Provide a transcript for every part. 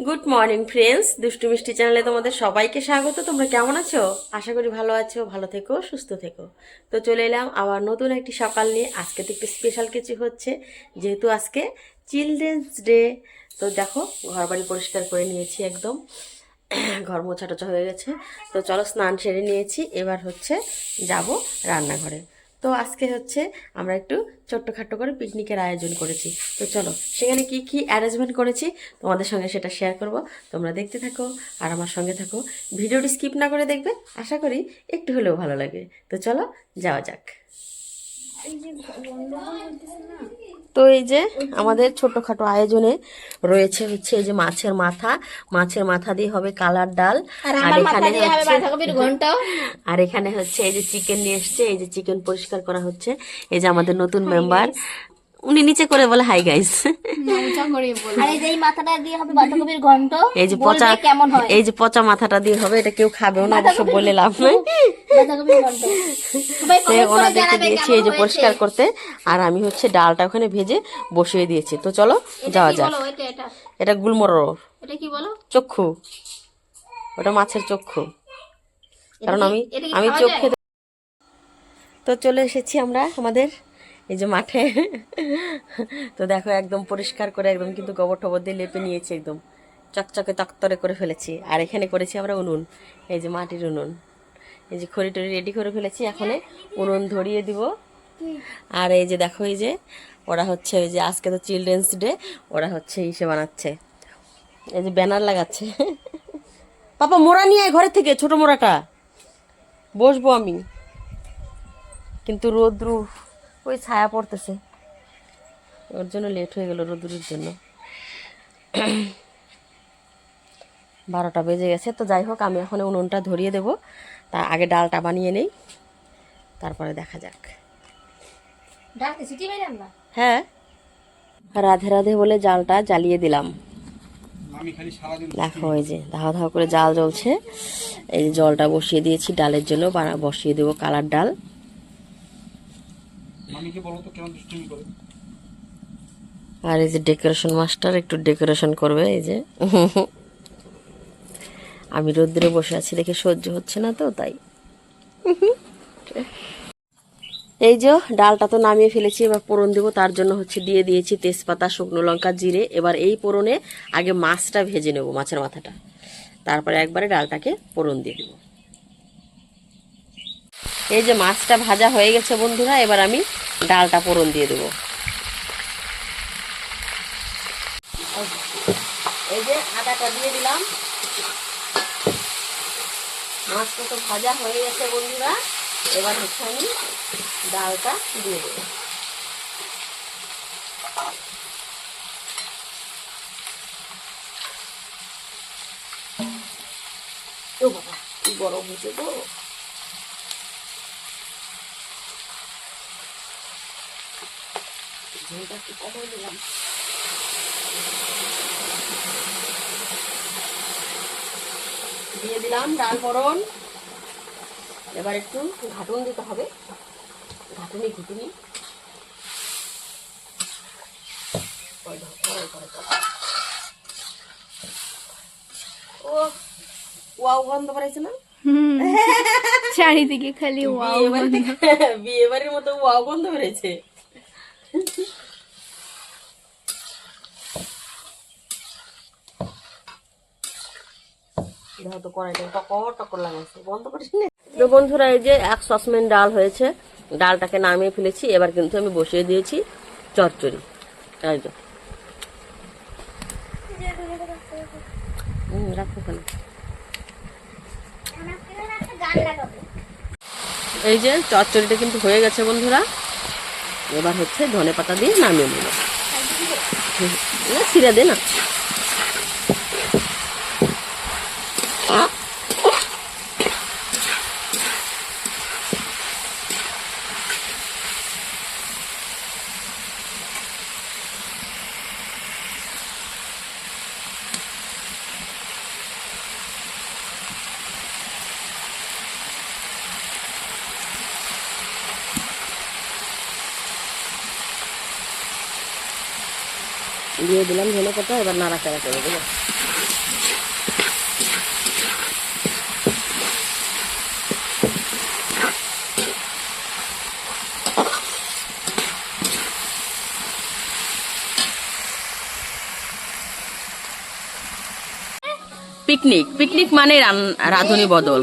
Good morning friends দুষ্টু মিষ্টি চ্যানেলে তোমাদের সবাইকে স্বাগত। তোমরা কেমন আছো? আশা করি ভালো আছো, ভালো থেকো, সুস্থ থেকো। তো চলে এলাম আবার নতুন একটি সকাল নিয়ে। আজকে তো একটু স্পেশাল কিছু হচ্ছে, যেহেতু আজকে চিলড্রেন্স ডে তো দেখো ঘর বাড়ি পরিষ্কার করে নিয়েছি একদম। ঘর মোছা টোছা হয়ে গেছে। তো চলো স্নান সেরে নিয়েছি। এবার হচ্ছে যাব রান্নাঘরে। তো আজকে হচ্ছে আমরা একটু ছোট্টখাট্টো করে পিকনিকের আয়োজন করেছি। তো চলো, সেখানে কি কি অ্যারেঞ্জমেন্ট করেছি তোমাদের সঙ্গে সেটা শেয়ার করব। তোমরা দেখতে থাকো আর আমার সঙ্গে থাকো। ভিডিওটি স্কিপ না করে দেখবে, আশা করি একটু হলেও ভালো লাগে। তো চলো, যাওয়া যাক। তো এই যে আমাদের ছোটখাটো আয়োজনে রয়েছে হচ্ছে এই যে মাছের মাথা। মাছের মাথা দিয়ে হবে কালার ডাল। আর এখানে হচ্ছে আর এখানে হচ্ছে এই যে চিকেন নিয়ে এসছে এই যে চিকেন পরিষ্কার করা হচ্ছে। এই যে আমাদের নতুন মেম্বার উনি নিচে করে বলে হাই গাইস এই যে এই মাথাটা দিয়ে হবে বাঁধাকপির ঘন্ট এই যে বলবে পচা কেমন এই যে পচা মাথাটা দিয়ে হবে এটা কেউ খাবেও না অবশ্য বলে লাভ নাই। ওনাদেরকে দিয়েছি এই যে পরিষ্কার করতে। আর আমি হচ্ছে ডালটা ওখানে ভেজে বসিয়ে দিয়েছি। তো চলো যাওয়া যাক। এটা এটা? এটা গুলমরো এটা কি বলো? চক্ষু। ওটা মাছের চক্ষু। কারণ আমি আমি চোখে তো চলে এসেছি আমরা আমাদের এই যে মাঠে। তো দেখো একদম পরিষ্কার করে একদম কিন্তু গোবর টবর দিয়ে লেপে নিয়েছি একদম। চকচকে তক্তরে করে ফেলেছি। আর এখানে করেছি আমরা উনুন। এই যে মাটির উনুন। এই যে খড়ি টড়ি রেডি করে ফেলেছি। এখন উনুন ধরিয়ে দিব। আর এই যে দেখো, এই যে ওরা হচ্ছে ওই যে আজকে তো চিলড্রেন্স ডে, ওরা হচ্ছে ইসে বানাচ্ছে। এই যে ব্যানার লাগাচ্ছে। পাপা, মোড়া নিয়ে ঘরের থেকে, ছোট মোড়াটা। বসবো আমি। কিন্তু রোদ্রু ওই ছায়া পড়তেছে। ওর জন্য লেট হয়ে গেল রোদ্রুর জন্য। বারোটা বেজে গেছে তো যাই হোক আমি এখন উনুনটা ধরিয়ে দেব। তার আগে ডালটা বানিয়ে নেই। তারপরে দেখা যাক। হ্যাঁ। রাধে রাধে বলে জালটা জ্বালিয়ে দিলাম। দেখো এই যে ধাওয়া ধাওয়া করে জাল জ্বলছে। এই যে জলটা বসিয়ে দিয়েছি ডালের জন্য বানা- বসিয়ে দেবো কালার ডাল। করে? আর এই যে ডেকোরেশন মাস্টার একটু ডেকোরেশন করবে, এই যে। আমি রোদ্রে বসে আছি দেখে সহ্য হচ্ছে না তো, তাই। এই যে, ডালটা তো নামিয়ে ফেলেছি, এবার পোড়ন দেবো, তার জন্য হচ্ছে দিয়ে দিয়েছি তেজপাতা, শুকনো লঙ্কা, জিরে। এবার এই পোড়নে আগে মাছটা ভেজে নেব, মাছের মাথাটা। তারপরে একবারে ডালটাকে পোড়ন দিয়ে দেবো। এই যে মাছটা ভাজা হয়ে গেছে বন্ধুরা, এবার আমি ডালটা পোড়ন দিয়ে দেবো। এই যে আদাটা দিয়ে দিলাম। মাছটা তো ভাজা হয়ে গেছে বন্ধুরা, এবার হচ্ছে আমি ডালটা দিয়ে দেবো। কি গরম হয়েছে গো। ঝোলটা একটু কমাই দিলাম দিয়ে দিলাম ডাল এবার একটু ঘাটুন দিতে হবে। ঘাটুনি ঘুটুনি। ও ওয়াও গন্ধ বাড়াইছে না? চারিদিকে খালি বিয়ে বিয়ে বাড়ির মতো ওয়াও গন্ধ বেড়েছে বন্ধুরা, এই যে এক সসম্যান ডাল হয়েছে, ডালটাকে নামিয়ে ফেলেছি। এবার কিন্তু আমি বসিয়ে দিয়েছি চচ্চড়ি। এই যে। রাখো। এই যে চচ্চড়িটা কিন্তু হয়ে গেছে বন্ধুরা। এবার হচ্ছে ধনে পাতা দিয়ে নামিয়ে নেব। ছিঁড়ে দে না। দিয়ে দিলাম ধনে পাতা এবার নাড়াচাড়া করে দেবো পিকনিক। পিকনিক মানে রাঁধুনি বদল।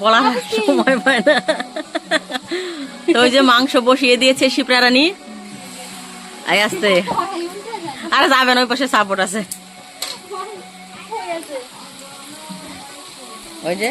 বলার সময় পায় না। তো ওই যে মাংস বসিয়ে দিয়েছে শিপ্রা রানী। আই আসতে। আরে যাবেন, ওই পাশে সাপোর্ট আছে। ওই যে।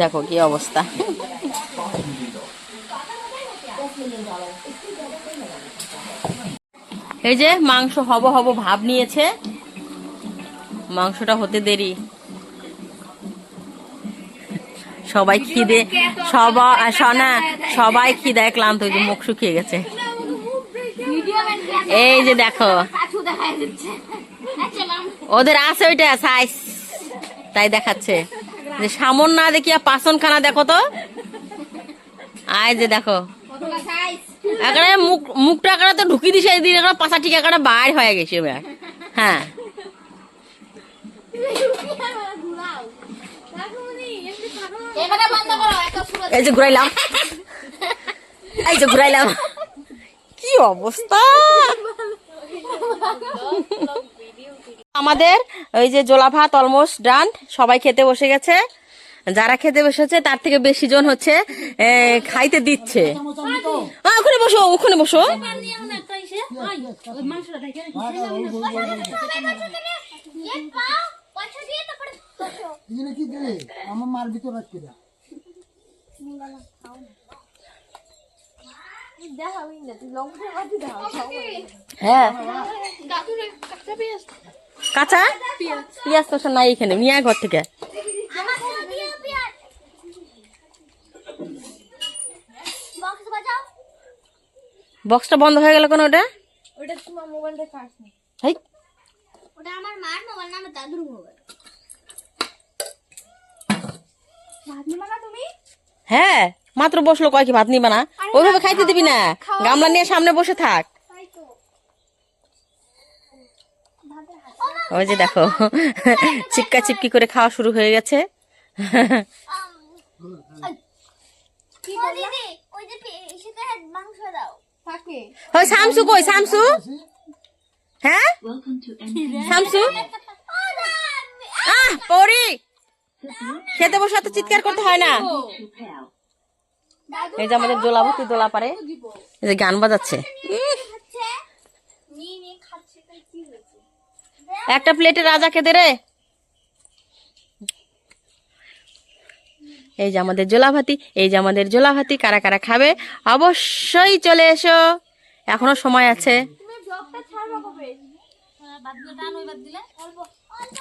দেখো কি অবস্থা। এই যে মাংস হব হব ভাব নিয়েছে। মাংসটা হতে দেরি। সবাই খিদে সবাই সবাই খিদায় ক্লান্ত মুখ শুকিয়ে গেছে। এই যে দেখো। ওদের আছে ওইটা সাইজ তাই দেখাচ্ছে। যে সামন না দেখিয়া পাচন খানা দেখো তো। আয় যে দেখো। একেবারে মুখ মুখটা একেবারে তো ঢুকি দিছে দিন একেবারে পাশা ঠিক একেবারে বাইর হয়ে গেছে এবার হ্যাঁ। একটা এই যে ঘুরাইলাম। এই যে ঘুরাইলাম। অবস্থা। আমাদের ওই যে জোলা ভাত অলমোস্ট ডান সবাই খেতে বসে গেছে। যারা খেতে বসেছে, তার থেকে বেশি জন হচ্ছে খাইতে দিচ্ছে। ওখানে বসো ওখানে বসো। আমার মার ভিতর হ্যাঁ। কাঁচা পেঁয়াজ। তো নাই এখানে মিয়া ঘর থেকে। বক্সটা বন্ধ হয়ে গেল কেন ওটা? ওটা তোমার মোবাইলটা চার্জ নেই। ওটা আমার মার মোবাইল না আমার দাদুর মোবাইল ভাত নিবা না তুমি? হ্যাঁ। মাত্র বসল কয় কি ভাত নিবা না? ওইভাবে খাইতে দিবি না। গামলা নিয়ে সামনে বসে থাক। ওই যে দেখো চিপকা চিপকি করে খাওয়া শুরু হয়ে গেছে। ওই যে সেটা মাংস দাও থাকে ওই শামসু কই শামসু? হ্যাঁ? শামসু? আহ পরি! খেতে বসে এত চিৎকার করতে হয় না। এই যে আমাদের দোলাভর্তি দোলা পারে এই যে গান বাজাচ্ছে। একটা প্লেটে রাজা খেতে রে। এই যে আমাদের জোলাভাতি এই যে আমাদের জোলাভাতি কারা কারা খাবে? অবশ্যই চলে এসো। এখনও সময় আছে। তুমি ব্লগটা ছাড়বা কবে? বাদ দিলে টান ওই বাদ দিলে। অল্প অল্প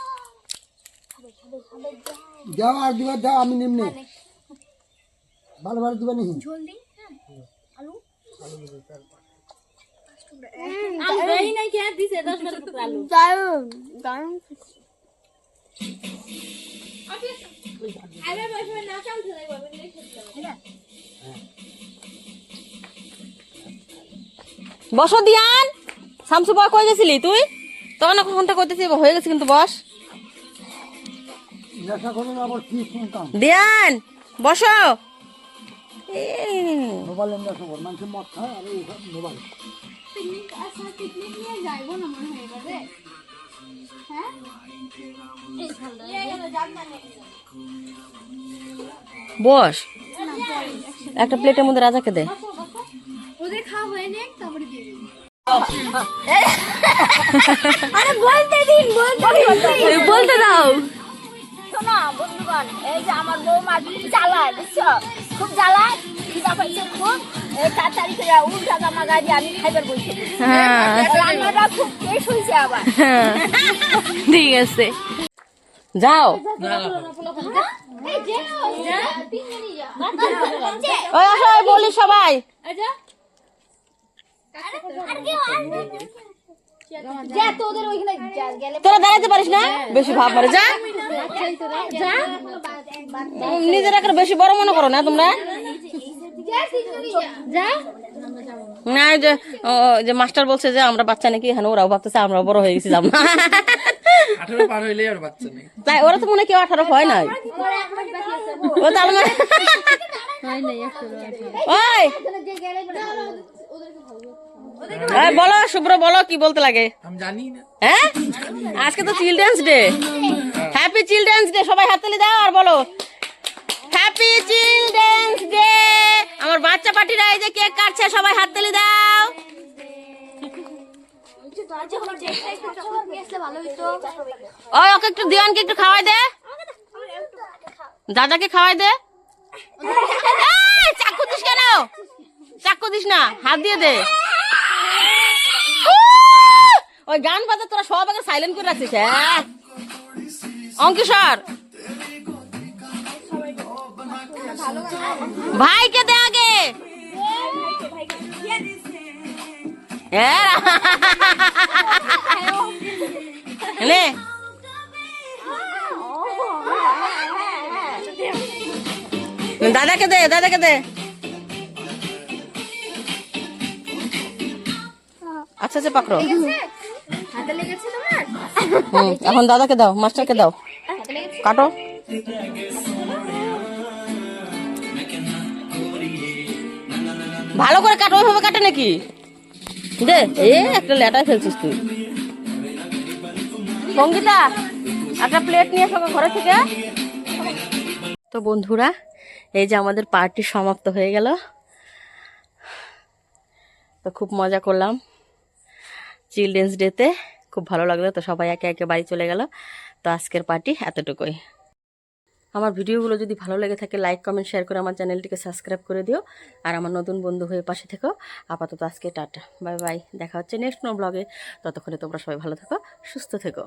দাও আর দিবা দাও আমি নিমনে ভালো ভালো দিবা নিহি জলদি আলু? আলু দেই নাই কে দিছে? 10 টাকা টুকরা আলু। দারুণ দারুণ আরে বসে না ধরে খেতে বসো দিয়ান। শামসু বয় কই গেছিলি তুই? তখন ফোনটা করতেছি হয়ে গেছে কিন্তু বস। দিয়ান বসো। এ, মোবাইল নেশা কর মদ খায় আর এইসব মোবাইল। পিকনিক আচ্ছা পিকনিক নিয়ে যাইবো না মনে হয় এবারে? হ্যাঁ? বস একটা প্লেটের মধ্যে রাজাকে দে। ওদের খাওয়া হয়নি আরে বলতে দিন বলতে দিন। বলতে দাও। শোনো বন্ধুগণ এই যে আমার বৌমা জ্বালায় বুঝছ? খুব জ্বালায় খিদা পাইছে খুব। এই তাড়াতাড়ি করে উল্টা জামা গাড়ি আমি খাইবার বলছি রান্নাটা খুব টেস্ট হয়েছে আবার। ঠিক আছে। যাও। ওই আসো বলি সবাই। যা তোদের ওইখানে গেলে তোরা দাঁড়াতে পারিস না? বেশি ভাব মারে যা। যা। নিজের একটা বেশি বড় মনে করো না তোমরা। যা না যে ও, যে মাস্টার বলছে যে আমরা বাচ্চা নাকি হ্যাঁ ওরাও ভাবতেছে আমরা বড় হয়ে গেছি যাব না আঠারো পার হইলেই আর বাচ্চা নেই। তাই ওরা তো মনে হয় কেউ আঠারো হয় নাই। ও তাহলে মানে ওই যে গেলে ওই বলো শুভ্র বলো কি বলতে লাগে? হ্যাঁ? আজকে তো children's day. Happy children's day সবাই হাততালি দাও আর বলো। হ্যাপি চিলড্রেন্স ডে আমার বাচ্চা পার্টিরা এই যে কেক কাটছে সবাই হাততালি দাও। ওই ওকে একটু দিওয়ানকে একটু খাওয়াই দে। দাদাকে খাওয়াই দে। এই, চাকু দিস কেন? চাকু দিস না হাত দিয়ে দে! ওই গান বাজা, তোরা সব আগে সাইলেন্ট করে রাখছিস হ্যাঁ? অঙ্কিশর ভাইকে দে আগে! দাদাকে দে দাদাকে দে। আচ্ছা আচ্ছা পাকড়ো হুম, এখন দাদাকে দাও, মাস্টারকে দাও। কাটো। ভালো করে কাটো, ওইভাবে কাটে নাকি? দে, এ, একটা লেটায় ফেলছিস তুই। সঙ্গীতা একটা প্লেট নিয়ে এসো ঘরে থেকে। তো বন্ধুরা, এই যে আমাদের পার্টি সমাপ্ত হয়ে গেল। তো খুব মজা করলাম। চিলড্রেন্স ডেতে খুব ভালো লাগল। তো সবাই একে একে বাড়ি চলে গেল। তো আজকের পার্টি এতটুকুই। আমার ভিডিওগুলো যদি ভালো লেগে থাকে লাইক কমেন্ট শেয়ার করে আমার চ্যানেলটিকে সাবস্ক্রাইব করে দিও। আর আমার নতুন বন্ধু হয়ে পাশে থেকো। আপাতত আজকে টাটা। Bye bye. দেখা হচ্ছে নেক্সট নো ব্লগে ততক্ষণে তোমরা সবাই ভালো থেকো, সুস্থ থেকো।